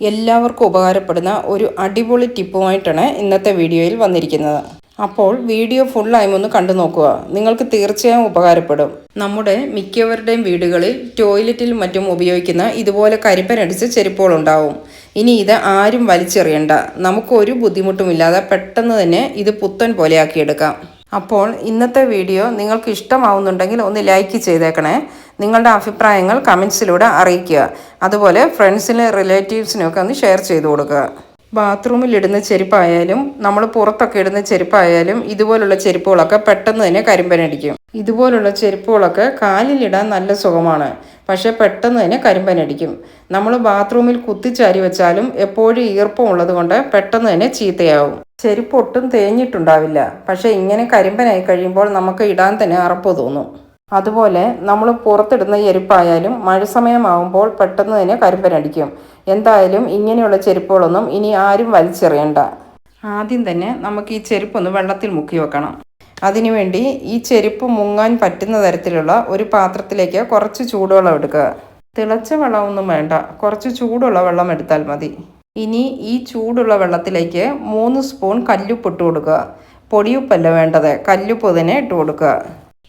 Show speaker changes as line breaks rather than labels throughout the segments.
എല്ലാവർക്കും ഉപകാരപ്പെടുന്ന ഒരു അടിപൊളി ടിപ്പുമായിട്ടാണ് ഇന്നത്തെ വീഡിയോയിൽ വന്നിരിക്കുന്നത്. അപ്പോൾ വീഡിയോ ഫുള്ളായും ഒന്ന് കണ്ടു നോക്കുക. നിങ്ങൾക്ക് തീർച്ചയായും ഉപകാരപ്പെടും. നമ്മുടെ മിക്കവരുടെയും വീടുകളിൽ ടോയ്ലറ്റിൽ മറ്റും ഉപയോഗിക്കുന്ന ഇതുപോലെ കരിമ്പനടിച്ച ചെരുപ്പുകളുണ്ടാവും ഇനി ഇത് ആരും വലിച്ചെറിയണ്ട. നമുക്കൊരു ബുദ്ധിമുട്ടുമില്ലാതെ പെട്ടെന്ന് തന്നെ ഇത് പുത്തൻ പോലെയാക്കിയെടുക്കാം. അപ്പോൾ ഇന്നത്തെ വീഡിയോ നിങ്ങൾക്ക് ഇഷ്ടമാവുന്നുണ്ടെങ്കിൽ ഒന്ന് ലൈക്ക് ചെയ്തേക്കണേ. നിങ്ങളുടെ അഭിപ്രായങ്ങൾ കമൻസിലൂടെ അറിയിക്കുക. അതുപോലെ ഫ്രണ്ട്സിന് റിലേറ്റീവ്സിനൊക്കെ ഒന്ന് ഷെയർ ചെയ്ത് കൊടുക്കുക. ബാത്റൂമിൽ ഇടുന്ന ചെരുപ്പായാലും നമ്മൾ പുറത്തൊക്കെ ഇടുന്ന ചെരുപ്പായാലും ഇതുപോലുള്ള ചെരുപ്പുകളൊക്കെ പെട്ടെന്ന് തന്നെ കരിമ്പനടിക്കും. ഇതുപോലുള്ള ചെരുപ്പുകളൊക്കെ കാലിലിടാൻ നല്ല സുഖമാണ്. പക്ഷേ പെട്ടെന്ന് തന്നെ കരിമ്പനടിക്കും. നമ്മൾ ബാത്റൂമിൽ കുത്തിച്ചാരി വെച്ചാലും എപ്പോഴും ഈർപ്പം ഉള്ളത് കൊണ്ട് പെട്ടെന്ന് തന്നെ ചീത്തയാവും. ചെരുപ്പ് ഒട്ടും തേഞ്ഞിട്ടുണ്ടാവില്ല. പക്ഷേ ഇങ്ങനെ കരിമ്പനായി കഴിയുമ്പോൾ നമുക്ക് ഇടാൻ തന്നെ അറപ്പ് തോന്നും. അതുപോലെ നമ്മൾ പുറത്തിടുന്ന ചെരുപ്പായാലും മഴ സമയമാകുമ്പോൾ പെട്ടെന്ന് തന്നെ കരിമ്പനടിക്കും എന്തായാലും ഇങ്ങനെയുള്ള ചെരുപ്പുകളൊന്നും ഇനി ആരും വലിച്ചെറിയണ്ട. ആദ്യം തന്നെ നമുക്ക് ഈ ചെരുപ്പൊന്ന് വെള്ളത്തിൽ മുക്കി വെക്കണം. അതിനുവേണ്ടി ഈ ചെരുപ്പ് മുങ്ങാൻ പറ്റുന്ന തരത്തിലുള്ള ഒരു പാത്രത്തിലേക്ക് കുറച്ച് ചൂടുവെള്ളം എടുക്കുക. തിളച്ച വെള്ളമൊന്നും വേണ്ട. കുറച്ച് ചൂടുള്ള വെള്ളം എടുത്താൽ മതി. ഇനി ഈ ചൂടുള്ള വെള്ളത്തിലേക്ക് മൂന്ന് സ്പൂൺ കല്ലുപ്പ് ഇട്ട് കൊടുക്കുക. പൊടിയുപ്പല്ല വേണ്ടത്. കല്ലുപ്പ് തന്നെ ഇട്ട് കൊടുക്കുക.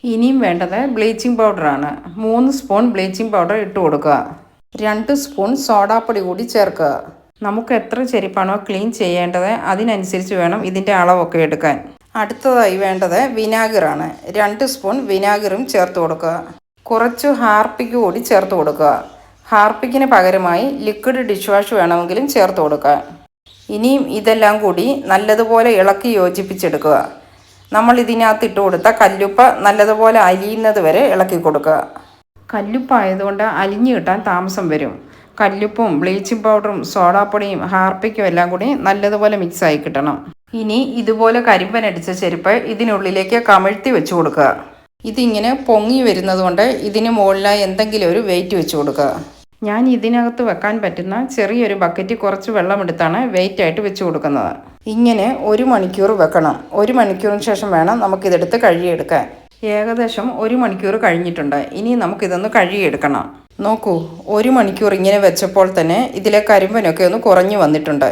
ഇനിയും വേണ്ടത് ബ്ലീച്ചിങ് പൗഡറാണ്. മൂന്ന് സ്പൂൺ ബ്ലീച്ചിങ് പൗഡർ ഇട്ട് കൊടുക്കുക. രണ്ട് സ്പൂൺ സോഡാപ്പൊടി കൂടി ചേർക്കുക. നമുക്ക് എത്ര ചെരുപ്പാണോ ക്ലീൻ ചെയ്യേണ്ടത് അതിനനുസരിച്ച് വേണം ഇതിന്റെ അളവൊക്കെ എടുക്കാൻ. അടുത്തതായി വേണ്ടത് വിനാഗിറാണ്. രണ്ട് സ്പൂൺ വിനാഗിറും ചേർത്ത് കൊടുക്കുക. കുറച്ച് ഹാർപ്പിക്ക് കൂടി ചേർത്ത് കൊടുക്കുക. ഹാർപ്പിക്കിന് പകരമായി ലിക്വിഡ് ഡിഷ് വാഷ് വേണമെങ്കിലും ചേർത്ത് കൊടുക്കുക. ഇനിയും ഇതെല്ലാം കൂടി നല്ലതുപോലെ ഇളക്കി യോജിപ്പിച്ചെടുക്കുക. നമ്മൾ ഇതിനകത്ത് ഇട്ട് കൊടുത്ത കല്ലുപ്പ നല്ലതുപോലെ അലിയുന്നത് വരെ ഇളക്കി കൊടുക്കുക. കല്ലുപ്പായതുകൊണ്ട് അലിഞ്ഞു കിട്ടാൻ താമസം വരും. കല്ലുപ്പും ബ്ലീച്ചിങ് പൗഡറും സോഡാപ്പൊടിയും ഹാർപ്പിക്കും എല്ലാം കൂടി നല്ലതുപോലെ മിക്സായി കിട്ടണം. ഇനി ഇതുപോലെ കരിമ്പനടിച്ച ചെരുപ്പ് ഇതിനുള്ളിലേക്ക് കമഴ്ത്തി വെച്ച് കൊടുക്കുക. ഇതിങ്ങനെ പൊങ്ങി വരുന്നത് കൊണ്ട് ഇതിന് മുകളിലായി എന്തെങ്കിലും ഒരു വെയിറ്റ് വെച്ച് കൊടുക്കുക. ഞാൻ ഇതിനകത്ത് വെക്കാൻ പറ്റുന്ന ചെറിയൊരു ബക്കറ്റ് കുറച്ച് വെള്ളമെടുത്താണ് വെയിറ്റായിട്ട് വെച്ച് കൊടുക്കുന്നത്. ഇങ്ങനെ ഒരു മണിക്കൂർ വെക്കണം. ഒരു മണിക്കൂറിന് ശേഷം വേണം നമുക്കിതെടുത്ത് കഴുകിയെടുക്കാൻ. ഏകദേശം ഒരു മണിക്കൂർ കഴിഞ്ഞിട്ടുണ്ട്. ഇനി നമുക്കിതൊന്ന് കഴുകിയെടുക്കണം. നോക്കൂ ഒരു മണിക്കൂർ ഇങ്ങനെ വെച്ചപ്പോൾ തന്നെ ഇതിലെ കരിമ്പനൊക്കെ ഒന്ന് കുറഞ്ഞു വന്നിട്ടുണ്ട്.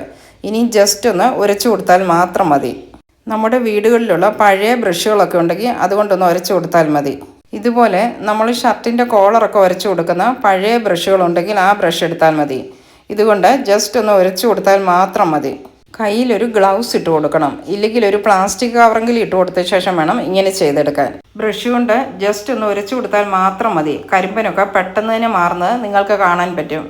ഇനി ജസ്റ്റ് ഒന്ന് ഉരച്ചു കൊടുത്താൽ മാത്രം മതി. നമ്മുടെ വീടുകളിലുള്ള പഴയ ബ്രഷുകളൊക്കെ ഉണ്ടെങ്കിൽ അതുകൊണ്ടൊന്ന് ഉരച്ചു കൊടുത്താൽ മതി. ഇതുപോലെ നമ്മൾ ഷർട്ടിന്റെ കോളറൊക്കെ ഉരച്ചു കൊടുക്കുന്ന പഴയ ബ്രഷുകളുണ്ടെങ്കിൽ ആ ബ്രഷ് എടുത്താൽ മതി. ഇതുകൊണ്ട് ജസ്റ്റ് ഒന്ന് ഉരച്ചു കൊടുത്താൽ മാത്രം മതി. കയ്യിലൊരു ഗ്ലൗസ് ഇട്ട് കൊടുക്കണം. ഇല്ലെങ്കിൽ ഒരു പ്ലാസ്റ്റിക് കവറെങ്കിലും ഇട്ട് കൊടുത്ത ശേഷം വേണം ഇങ്ങനെ ചെയ്തെടുക്കാൻ. ബ്രഷ് കൊണ്ട് ജസ്റ്റ് ഒന്ന് ഉരച്ചു കൊടുത്താൽ മാത്രം മതി. കരിമ്പനൊക്കെ പെട്ടെന്ന് തന്നെ മാറുന്നത് നിങ്ങൾക്ക് കാണാൻ പറ്റും.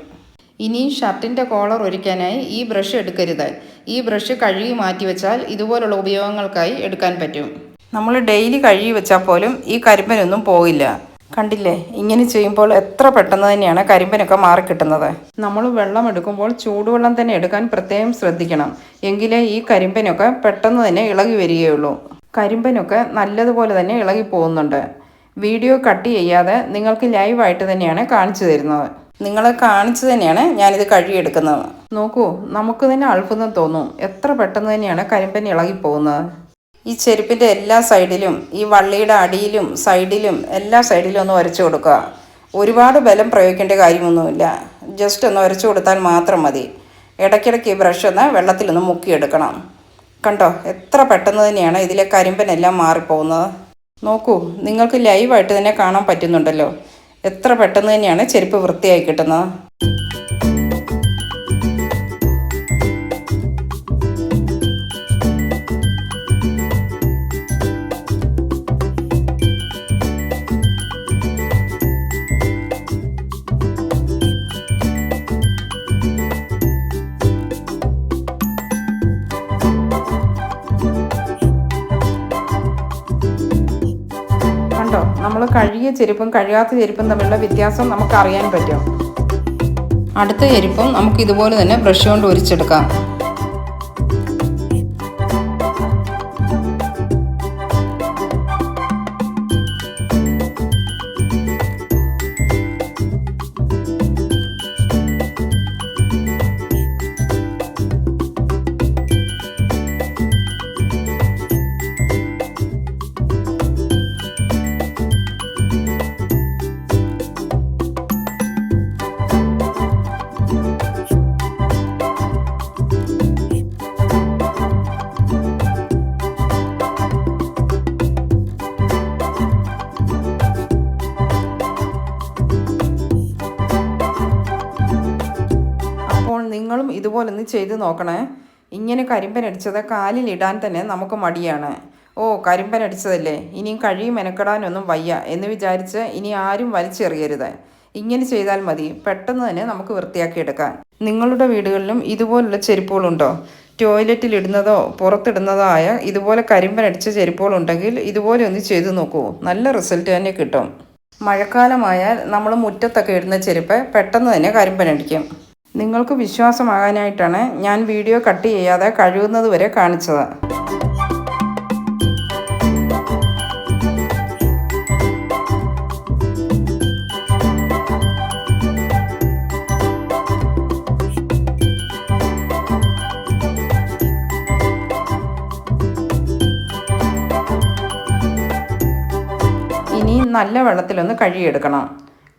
ഇനി ഷർട്ടിന്റെ കോളർ ഒരുക്കാനായി ഈ ബ്രഷ് എടുക്കരുത്. ഈ ബ്രഷ് കഴുകി മാറ്റി വെച്ചാൽ ഇതുപോലുള്ള ഉപയോഗങ്ങൾക്കായി എടുക്കാൻ പറ്റും. നമ്മൾ ഡെയിലി കഴുകി വെച്ചാൽ പോലും ഈ കരിമ്പനൊന്നും പോയില്ല കണ്ടില്ലേ? ഇങ്ങനെ ചെയ്യുമ്പോൾ എത്ര പെട്ടെന്ന് തന്നെയാണ് കരിമ്പനൊക്കെ മാറി കിട്ടുന്നത്. നമ്മൾ വെള്ളം എടുക്കുമ്പോൾ ചൂടുവെള്ളം തന്നെ എടുക്കാൻ പ്രത്യേകം ശ്രദ്ധിക്കണം. എങ്കിലേ ഈ കരിമ്പനൊക്കെ പെട്ടെന്ന് തന്നെ ഇളകി വരികയുള്ളൂ. കരിമ്പനൊക്കെ നല്ലതുപോലെ തന്നെ ഇളകി പോകുന്നുണ്ട്. വീഡിയോ കട്ട് ചെയ്യാതെ നിങ്ങൾക്ക് ലൈവായിട്ട് തന്നെയാണ് കാണിച്ചു തരുന്നത്. നിങ്ങളെ കാണിച്ചു തന്നെയാണ് ഞാനിത് കഴുകിയെടുക്കുന്നത്. നോക്കൂ നമുക്ക് തന്നെ അത്ഭുതം തോന്നും. എത്ര പെട്ടെന്ന് തന്നെയാണ് കരിമ്പൻ ഇളകി പോകുന്നത്. ഈ ചെരുപ്പിന്റെ എല്ലാ സൈഡിലും ഈ വള്ളിയുടെ അടിയിലും സൈഡിലും എല്ലാ സൈഡിലും ഒന്ന് വരച്ചു കൊടുക്കുക. ഒരുപാട് ബലം പ്രയോഗിക്കേണ്ട കാര്യമൊന്നുമില്ല. ജസ്റ്റ് ഒന്ന് വരച്ചു കൊടുത്താൽ മാത്രം മതി. ഇടയ്ക്കിടയ്ക്ക് ഈ ബ്രഷ് ഒന്ന് വെള്ളത്തിലൊന്ന് മുക്കിയെടുക്കണം. കണ്ടോ? എത്ര പെട്ടെന്ന് തന്നെയാണ് ഇതിലെ കരിമ്പനെല്ലാം മാറിപ്പോകുന്നത്. നോക്കൂ നിങ്ങൾക്ക് ലൈവായിട്ട് തന്നെ കാണാൻ പറ്റുന്നുണ്ടല്ലോ. എത്ര പെട്ടെന്ന് തന്നെയാണ് ചെരുപ്പ് വൃത്തിയായി കിട്ടുന്നത്. നമ്മൾ കഴുകിയ ചെരുപ്പും കഴുകാത്ത ചെരുപ്പും തമ്മിലുള്ള വ്യത്യാസം നമുക്ക് അറിയാൻ പറ്റും. അടുത്ത ചെരുപ്പും നമുക്ക് ഇതുപോലെ തന്നെ ബ്രഷ് കൊണ്ട് ഉരിച്ചെടുക്കാം നിങ്ങളും ഇതുപോലൊന്ന് ചെയ്ത് നോക്കണേ. ഇങ്ങനെ കരിമ്പൻ അടിച്ചത് കാലിലിടാൻ തന്നെ നമുക്ക് മടിയാണ്. ഓ കരിമ്പൻ അടിച്ചതല്ലേ ഇനിയും കഴിയും മെനക്കെടാനൊന്നും വയ്യ എന്ന് വിചാരിച്ച് ഇനി ആരും വലിച്ചെറിയരുത്. ഇങ്ങനെ ചെയ്താൽ മതി. പെട്ടെന്ന് തന്നെ നമുക്ക് വൃത്തിയാക്കിയെടുക്കാം നിങ്ങളുടെ വീടുകളിലും ഇതുപോലുള്ള ചെരുപ്പുകളുണ്ടോ? ടോയ്ലറ്റിൽ ഇടുന്നതോ പുറത്തിടുന്നതോ ആയ ഇതുപോലെ കരിമ്പൻ അടിച്ച ചെരുപ്പുകളുണ്ടെങ്കിൽ ഇതുപോലെ ഒന്ന് ചെയ്തു നോക്കൂ. നല്ല റിസൾട്ട് തന്നെ കിട്ടും. മഴക്കാലമായാൽ നമ്മൾ മുറ്റത്തൊക്കെ ഇടുന്ന ചെരുപ്പ് പെട്ടെന്ന് തന്നെ കരിമ്പൻ അടിക്കും നിങ്ങൾക്ക് വിശ്വാസമാകാനായിട്ടാണ് ഞാൻ വീഡിയോ കട്ട് ചെയ്യാതെ കഴിയുന്നത് വരെ കാണിച്ചത്. ഇനി നല്ല വെള്ളത്തിലൊന്ന് കഴുകിയെടുക്കണം.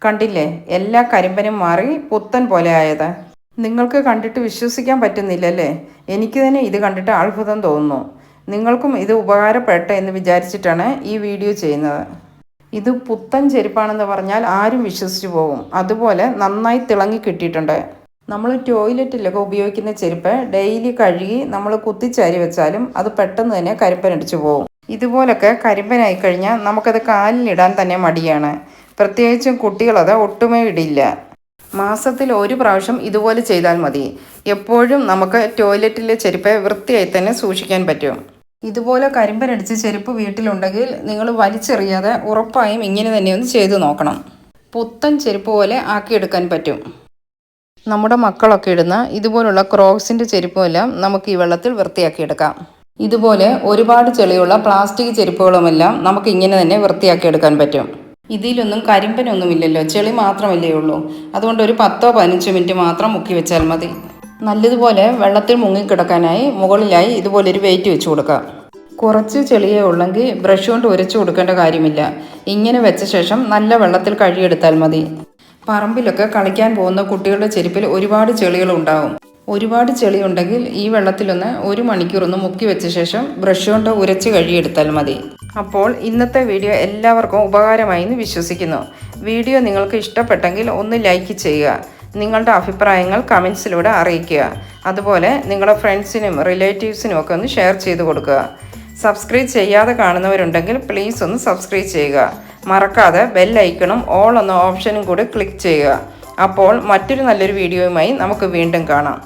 കണ്ടില്ലേ എല്ലാ കരിമ്പനും മാറി പുത്തൻ പോലെ ആയത്. നിങ്ങൾക്ക് കണ്ടിട്ട് വിശ്വസിക്കാൻ പറ്റുന്നില്ലല്ലേ? എനിക്ക് തന്നെ ഇത് കണ്ടിട്ട് അത്ഭുതം തോന്നുന്നു. നിങ്ങൾക്കും ഇത് ഉപകാരപ്പെട്ടെ എന്ന് വിചാരിച്ചിട്ടാണ് ഈ വീഡിയോ ചെയ്യുന്നത്. ഇത് പുത്തൻ ചെരുപ്പാണെന്ന് പറഞ്ഞാൽ ആരും വിശ്വസിച്ചു പോകും. അതുപോലെ നന്നായി തിളങ്ങി കിട്ടിയിട്ടുണ്ട്. നമ്മൾ ടോയ്ലറ്റിലൊക്കെ ഉപയോഗിക്കുന്ന ചെരുപ്പ് ഡെയിലി കഴുകി നമ്മൾ കുത്തിച്ചാരി വെച്ചാലും അത് പെട്ടെന്ന് തന്നെ കരിമ്പനടിച്ചു പോകും. ഇതുപോലൊക്കെ കരിമ്പനായി കഴിഞ്ഞാൽ നമുക്കത് കാലിലിടാൻ തന്നെ മടിയാണ്. പ്രത്യേകിച്ചും കുട്ടികളത് ഒട്ടുമേ ഇടില്ല. മാസത്തിൽ ഒരു പ്രാവശ്യം ഇതുപോലെ ചെയ്താൽ മതി. എപ്പോഴും നമുക്ക് ടോയ്ലറ്റിലെ ചെരുപ്പ് വൃത്തിയായി തന്നെ സൂക്ഷിക്കാൻ പറ്റും. ഇതുപോലെ കരിമ്പനടിച്ച് ചെരുപ്പ് വീട്ടിലുണ്ടെങ്കിൽ നിങ്ങൾ വലിച്ചെറിയാതെ ഉറപ്പായും ഇങ്ങനെ തന്നെ ഒന്ന് ചെയ്തു നോക്കണം. പുത്തൻ ചെരുപ്പ് പോലെ ആക്കിയെടുക്കാൻ പറ്റും. നമ്മുടെ മക്കളൊക്കെ ഇടുന്ന ഇതുപോലുള്ള ക്രോക്സിന്റെ ചെരുപ്പുമെല്ലാം നമുക്ക് ഈ വെള്ളത്തിൽ വൃത്തിയാക്കിയെടുക്കാം ഇതുപോലെ ഒരുപാട് ചെളിയുള്ള പ്ലാസ്റ്റിക് ചെരുപ്പുകളുമെല്ലാം നമുക്ക് ഇങ്ങനെ തന്നെ വൃത്തിയാക്കിയെടുക്കാൻ പറ്റും. ഇതിലൊന്നും കരിമ്പനൊന്നുമില്ലല്ലോ. ചെളി മാത്രമല്ലേ ഉള്ളൂ. അതുകൊണ്ട് ഒരു പത്തോ പതിനഞ്ചോ മിനിറ്റ് മാത്രം മുക്കി വെച്ചാൽ മതി. നല്ലതുപോലെ വെള്ളത്തിൽ മുങ്ങിക്കിടക്കാനായി മുകളിലായി ഇതുപോലെ ഒരു വെയിറ്റ് വെച്ച് കൊടുക്കാം കുറച്ച് ചെളിയേ ഉള്ളെങ്കിൽ ബ്രഷ് കൊണ്ട് ഉരച്ചു കൊടുക്കേണ്ട കാര്യമില്ല. ഇങ്ങനെ വെച്ച ശേഷം നല്ല വെള്ളത്തിൽ കഴുകിയെടുത്താൽ മതി. പറമ്പിലൊക്കെ കളിക്കാൻ പോകുന്ന കുട്ടികളുടെ ചെരുപ്പിൽ ഒരുപാട് ചെളികൾ ഉണ്ടാവും ഒരുപാട് ചെളി ഉണ്ടെങ്കിൽ ഈ വെള്ളത്തിലൊന്ന് ഒരു മണിക്കൂർ ഒന്ന് മുക്കി വെച്ച ശേഷം ബ്രഷ് കൊണ്ട് ഉരച്ച് കഴുകിയെടുത്താൽ മതി. അപ്പോൾ ഇന്നത്തെ വീഡിയോ എല്ലാവർക്കും ഉപകാരമായി എന്ന് വിശ്വസിക്കുന്നു. വീഡിയോ നിങ്ങൾക്ക് ഇഷ്ടപ്പെട്ടെങ്കിൽ ഒന്ന് ലൈക്ക് ചെയ്യുക. നിങ്ങളുടെ അഭിപ്രായങ്ങൾ കമൻസിലൂടെ അറിയിക്കുക. അതുപോലെ നിങ്ങളുടെ ഫ്രണ്ട്സിനും റിലേറ്റീവ്സിനും ഒക്കെ ഒന്ന് ഷെയർ ചെയ്ത് കൊടുക്കുക. സബ്സ്ക്രൈബ് ചെയ്യാതെ കാണുന്നവരുണ്ടെങ്കിൽ പ്ലീസ് ഒന്ന് സബ്സ്ക്രൈബ് ചെയ്യുക. മറക്കാതെ ബെൽ ഐക്കണും ഓൾ എന്ന ഓപ്ഷനും കൂടി ക്ലിക്ക് ചെയ്യുക. അപ്പോൾ മറ്റൊരു നല്ലൊരു വീഡിയോയുമായി നമുക്ക് വീണ്ടും കാണാം.